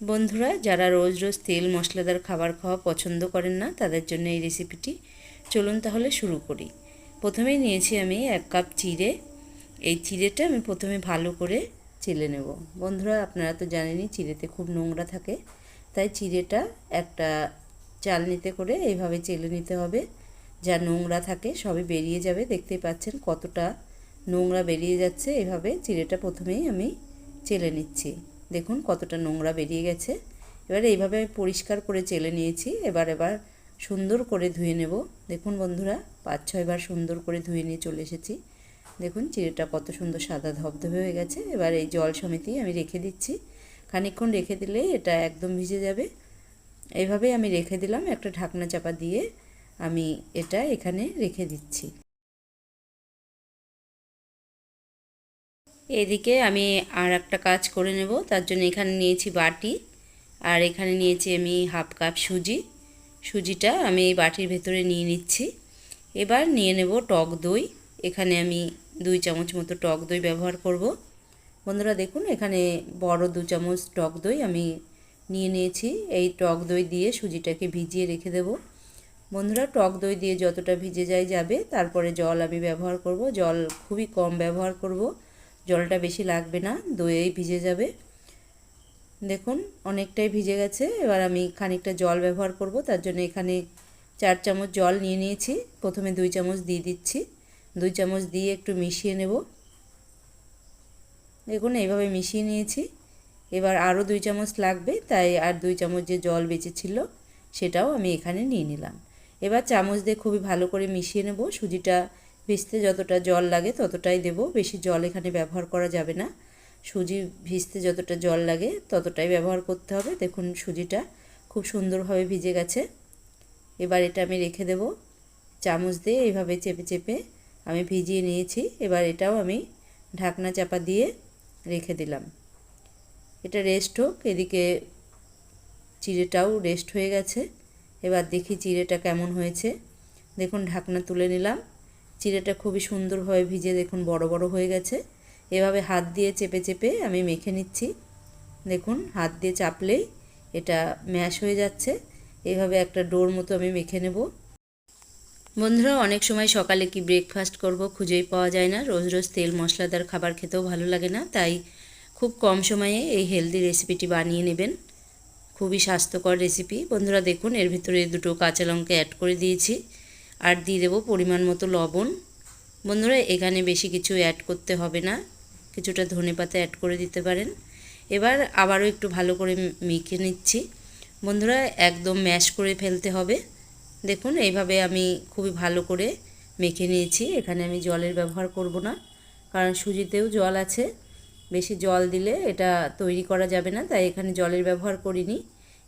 বন্ধুরা, যারা রোজ রোজ তেল মশলাদার খাবার খাওয়া পছন্দ করেন না, তাদের জন্য এই রেসিপিটি চলুন তাহলে শুরু করি। প্রথমেই নিয়েছি আমি এক কাপ চিড়ে। এই চিড়েটা আমি প্রথমে ভালো করে চেলে নেব। বন্ধুরা, আপনারা তো জানেনই চিড়েতে খুব নোংরা থাকে, তাই চিড়েটা একটা চালনিতে করে এইভাবে চেলে নিতে হবে। যা নোংরা থাকে সবই বেরিয়ে যাবে, দেখতেই পাচ্ছেন কতটা নোংরা বেরিয়ে যাচ্ছে। এভাবে চিড়েটা প্রথমেই আমি চেলে নিচ্ছি। দেখুন কতটা নোংরা বেরিয়ে গেছে। এবার এইভাবে পরিষ্কার করে চেলে নিয়েছি। এবার এবার সুন্দর করে ধুয়ে নেব। দেখুন বন্ধুরা, পাঁচ ছয়বার সুন্দর করে ধুয়ে নিয়ে চলে এসেছি। দেখুন চিড়েটা কত সুন্দর সাদা ধবধবে হয়ে গেছে। এবার এই জল সমিতি আমি রেখে দিচ্ছি। খানিকক্ষণ রেখে দিলে এটা একদম ভিজে যাবে। এইভাবে আমি রেখে দিলাম। একটা ঢাকনা চাপা দিয়ে আমি এটা এখানে রেখে দিচ্ছি। এদিকে আমি আর একটা কাজ করে নেব, তার জন্য এখানে নিয়েছি বাটি, আর এখানে নিয়েছি আমি হাফ কাপ সুজি। সুজিটা আমি এই বাটির ভেতরে নিয়ে নিচ্ছি। এবার নিয়ে নেব টক দই, এখানে আমি দুই চামচ মতো টক দই ব্যবহার করব। বন্ধুরা দেখুন, এখানে বড় দু চামচ টক দই আমি নিয়ে নিয়েছি। এই টক দই দিয়ে সুজিটাকে ভিজিয়ে রেখে দেব। বন্ধুরা, টক দই দিয়ে যতটা ভিজে যায় যাবে, তারপরে জল আমি ব্যবহার করব। জল খুবই কম ব্যবহার করব। জলটা বেশি লাগবে না, দইয়েই ভিজে যাবে। দেখুন, অনেকটাই ভিজে গেছে। এবার আমি খানিকটা জল ব্যবহার করব, তার জন্য এখানে চার চামচ জল নিয়ে নিয়েছি। প্রথমে দুই চামচ দিয়ে দিচ্ছি। দুই চামচ দিয়ে একটু মিশিয়ে নেব। দেখুন, এইভাবে মিশিয়ে নিয়েছি। এবার আরও দুই চামচ লাগবে, তাই আর দুই চামচ যে জল বেঁচেছিল সেটাও আমি এখানে নিয়ে নিলাম। এবার চামচ দিয়ে খুবই ভালো করে মিশিয়ে নেব। সুজিটা ভিজতে যতটা জল লাগে ততটাই দেব। বেশি জল এখানে ব্যবহার করা যাবে না। সুজি ভিজতে যতটা জল লাগে ততটাই ব্যবহার করতে হবে। দেখুন সুজিটা খুব সুন্দরভাবে ভিজে গেছে। এবার এটা আমি রেখে দেব। চামচ দিয়ে এইভাবে চেপে চেপে আমি ভিজিয়ে নিয়েছি। এবার এটাও আমি ঢাকনা চাপা দিয়ে রেখে দিলাম। এটা রেস্ট হোক, এদিকে চিড়েটাও রেস্ট হয়ে গেছে। এবার দেখি চিড়েটা কেমন হয়েছে। দেখুন ঢাকনা তুলে নিলাম। চিড়েটা খুবই সুন্দরভাবে ভিজে দেখুন, বড় বড় হয়ে গেছে। এভাবে হাত দিয়ে চেপে চেপে আমি মেখে নিচ্ছি। দেখুন, হাত দিয়ে চাপলেই এটা ম্যাশ হয়ে যাচ্ছে। এভাবে একটা ডোর মতো আমি মেখে নেব। বন্ধুরা, অনেক সময় সকালে কি ব্রেকফাস্ট করব খুঁজেই পাওয়া যায় না। রোজ রোজ তেল মশলাদার খাবার খেতেও ভালো লাগে না। তাই খুব কম সময়ে এই হেলদি রেসিপিটি বানিয়ে নেবেন। খুবই স্বাস্থ্যকর রেসিপি বন্ধুরা, দেখুন, এর ভিতরে দুটো কাঁচা লঙ্কা অ্যাড করে দিয়েছি। আর দিয়ে দেবো পরিমাণ মতো লবণ। বন্ধুরা, এখানে বেশি কিছু অ্যাড করতে হবে না। কিছুটা ধনে পাতা অ্যাড করে দিতে পারেন। এবার আবারও একটু ভালো করে মেখে নিচ্ছি। বন্ধুরা, একদম ম্যাশ করে ফেলতে হবে। দেখুন, এইভাবে আমি খুবই ভালো করে মেখে নিয়েছি। এখানে আমি জলের ব্যবহার করব না, কারণ সুজিতেও জল আছে। বেশি জল দিলে এটা তৈরি করা যাবে না, তাই এখানে জলের ব্যবহার করিনি।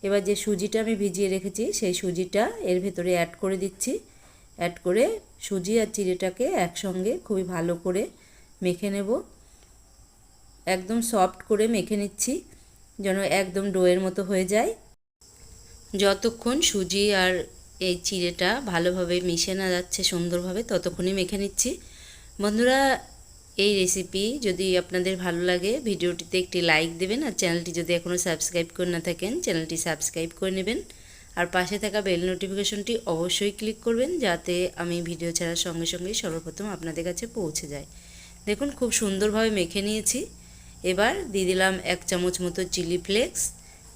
এবার যে সুজিটা আমি ভিজিয়ে রেখেছি, সেই সুজিটা এর ভেতরে অ্যাড করে দিচ্ছি। অ্যাড করে সুজি আর চিড়েটাকে একসঙ্গে খুবই ভালো করে মেখে নেব। একদম সফট করে মেখে নিচ্ছি, যেন একদম ডোয়ের মতো হয়ে যায়। যতক্ষণ সুজি আর এই চিড়েটা ভালোভাবে মিশে না যাচ্ছে সুন্দরভাবে, ততক্ষণই মেখে নিচ্ছি। বন্ধুরা, এই রেসিপি যদি আপনাদের ভালো লাগে, ভিডিওটিতে একটি লাইক দেবেন আর চ্যানেলটি যদি এখনও সাবস্ক্রাইব করে না থাকেন, চ্যানেলটি সাবস্ক্রাইব করে নেবেন। আর পাশে থাকা বেল নোটিফিকেশনটি অবশ্যই ক্লিক করবেন যাতে আমি ভিডিও ছাড়ার সঙ্গে সঙ্গে সর্বপ্রথম আপনাদের কাছে পৌঁছে যায়। দেখুন, খুব সুন্দরভাবে মেখে নিয়েছি। এবার দিয়ে দিলাম এক চামচ মতো চিলি ফ্লেক্স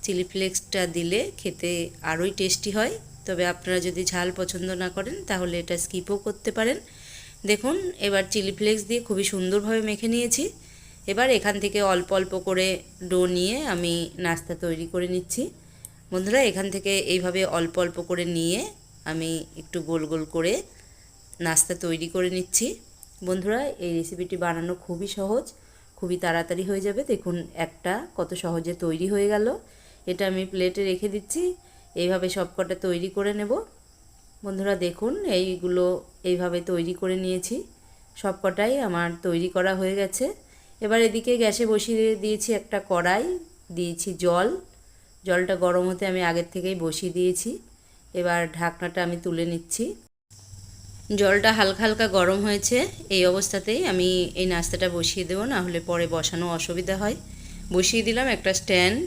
চিলি ফ্লেক্সটা দিলে খেতে আরোই টেস্টি হয়। তবে আপনারা যদি ঝাল পছন্দ না করেন, তাহলে এটা স্কিপও করতে পারেন। দেখুন, এবার চিলি ফ্লেক্স দিয়ে খুবই সুন্দরভাবে মেখে নিয়েছি। এবার এখান থেকে অল্প অল্প করে ডো নিয়ে আমি নাস্তা তৈরি করে নিচ্ছি। বন্ধুরা, এখান থেকে এইভাবে অল্প অল্প করে নিয়ে আমি একটু গোল গোল করে নাস্তা তৈরি করে নিচ্ছি। বন্ধুরা, এই রেসিপিটি বানানো খুবই সহজ, খুবই তাড়াতাড়ি হয়ে যাবে। দেখুন, একটা কত সহজে তৈরি হয়ে গেল। এটা আমি প্লেটে রেখে দিচ্ছি। এইভাবে সবকটা তৈরি করে নেব। বন্ধুরা, দেখুন, এইগুলো এইভাবে তৈরি করে নিয়েছি। সবকটাই আমার তৈরি করা হয়ে গেছে। এবার এদিকে গ্যাসে বসিয়ে দিয়েছি একটা কড়াই, দিয়েছি জল। জলটা গরম হতে আমি আগের থেকেই বসিয়ে দিয়েছি। এবার ঢাকনাটা আমি তুলে নিচ্ছি। জলটা হালকা হালকা গরম হয়েছে, এই অবস্থাতেই আমি এই নাস্তাটা বসিয়ে দেবো, না হলে পরে বসানো অসুবিধা হয়। বসিয়ে দিলাম একটা স্ট্যান্ড।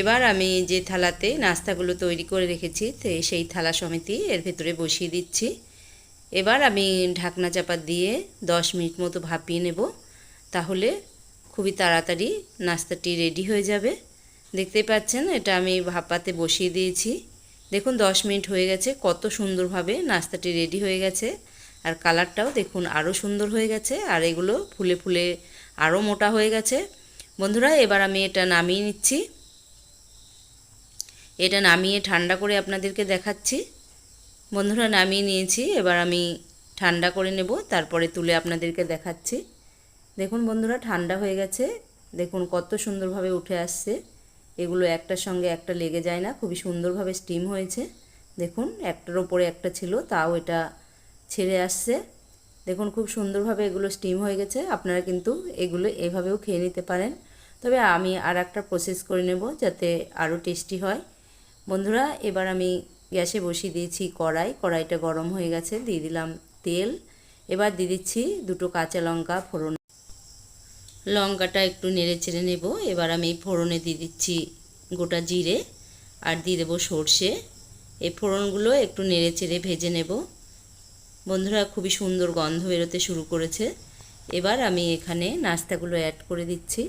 এবার আমি যে থালাতে নাস্তাগুলো তৈরি করে রেখেছি সেই থালা সমিতি এর ভেতরে বসিয়ে দিচ্ছি। এবার আমি ঢাকনা চাপা দিয়ে দশ মিনিট মতো ভাপিয়ে নেব, তাহলে খুবই তাড়াতাড়ি নাস্তাটি রেডি হয়ে যাবে। দেখতেই পাচ্ছেন, এটা আমি ভাপাতে বসিয়ে দিয়েছি। দেখুন, দশ মিনিট হয়ে গেছে, কত সুন্দরভাবে নাস্তাটি রেডি হয়ে গেছে। আর কালারটাও দেখুন, আরও সুন্দর হয়ে গেছে, আর এগুলো ফুলে ফুলে আরও মোটা হয়ে গেছে। বন্ধুরা, এবার আমি এটা নামিয়ে নিচ্ছি। এটা নামিয়ে ঠান্ডা করে আপনাদেরকে দেখাচ্ছি। বন্ধুরা, নামিয়ে নিয়েছি, এবার আমি ঠান্ডা করে নেব, তারপরে তুলে আপনাদেরকে দেখাচ্ছি। দেখুন বন্ধুরা, ঠান্ডা হয়ে গেছে, দেখুন কত সুন্দরভাবে উঠে আসছে। এগুলো একটার সঙ্গে একটা লেগে যায় না, খুবই সুন্দরভাবে স্টিম হয়েছে। দেখুন, একটার ওপরে একটা ছিল, তাও এটা ছেড়ে আসছে। দেখুন, খুব সুন্দরভাবে এগুলো স্টিম হয়ে গেছে, আপনারা কিন্তু এগুলো এভাবেও খেয়ে নিতে পারেন। তবে আমি আর একটা প্রসেস করে নেব যাতে আরও টেস্টি হয়। বন্ধুরা, এবার আমি গ্যাসে বসিয়ে দিয়েছি কড়াই, কড়াইটা গরম হয়ে গেছে, দিয়ে দিলাম তেল। এবার দিয়ে দিচ্ছি দুটো কাঁচা লঙ্কা, ফোড়ন লঙ্কাটা একটু নেড়ে চেড়ে নেব। এবার আমি ফোড়নে দিয়ে দিচ্ছি গোটা জিরে আর দিয়ে দেবো সর্ষে। এই ফোড়নগুলো একটু নেড়ে চেড়ে ভেজে নেব। বন্ধুরা, খুবই সুন্দর গন্ধ বেরোতে শুরু করেছে। এবার আমি এখানে নাস্তাগুলো অ্যাড করে দিচ্ছি।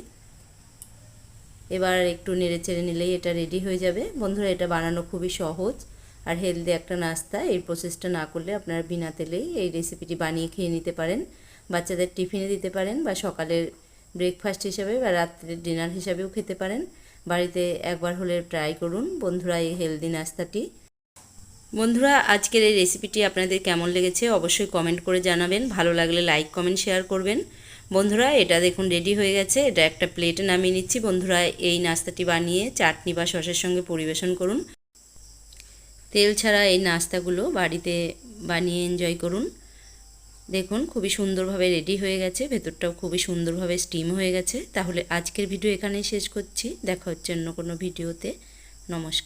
এবার একটু নেড়ে চেড়ে নিলেই এটা রেডি হয়ে যাবে। বন্ধুরা, এটা বানানো খুবই সহজ আর হেলদি একটা নাস্তা। এই প্রসেসটা না করলে আপনারা বিনা তেলেই এই রেসিপিটি বানিয়ে খেয়ে নিতে পারেন, বাচ্চাদের টিফিনে দিতে পারেন বা সকালের ব্রেকফাস্ট হিসাবে বা রাত্রের ডিনার হিসাবেও খেতে পারেন। বাড়িতে একবার হলে ট্রাই করুন। বন্ধুরা, এই হেলদি নাস্তাটি। বন্ধুরা, আজকের এই রেসিপিটি আপনাদের কেমন লেগেছে অবশ্যই কমেন্ট করে জানাবেন। ভালো লাগলে লাইক কমেন্ট শেয়ার করবেন। বন্ধুরা, এটা দেখুন রেডি হয়ে গেছে। এটা একটা প্লেটে নামিয়ে নিচ্ছি। বন্ধুরা, এই নাস্তাটি বানিয়ে চাটনি বা সসের সঙ্গে পরিবেশন করুন। তেল ছাড়া এই নাস্তাগুলো বাড়িতে বানিয়ে এনজয় করুন। দেখুন, খুবই সুন্দরভাবে রেডি হয়ে গেছে, ভেতরটাও খুবই সুন্দরভাবে স্টিম হয়ে গেছে। তাহলে আজকের ভিডিও এখানেই শেষ করছি। দেখা হচ্ছে অন্য কোনো ভিডিওতে নমস্কার।